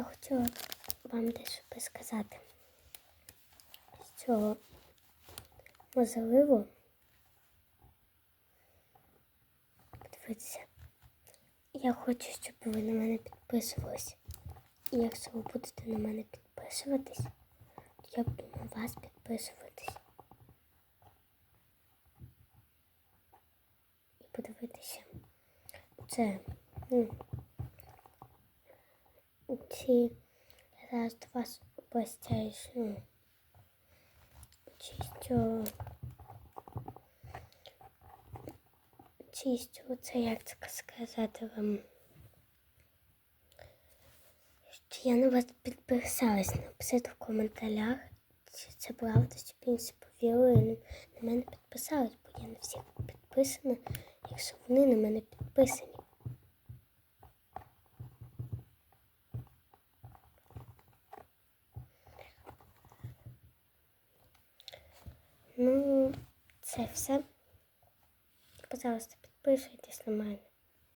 Я хотіла вам дещо сказати. Що можливо подивіться. Я хочу, щоб ви на мене підписувались. І якщо ви будете на мене підписуватись, то я буду на вас підписуватись. І подивитися. Це. Ну, ці я зараз до вас обращаюсь, ну, чисто, чисто, це як це сказати вам, що я на вас підписалась, написати в коментарях, чи це правда, щоб інші повірили на мене підписались, бо я на всіх підписана, якщо вони на мене підписані. Ну, це все. Пожалуйста, підписуйтесь на мене.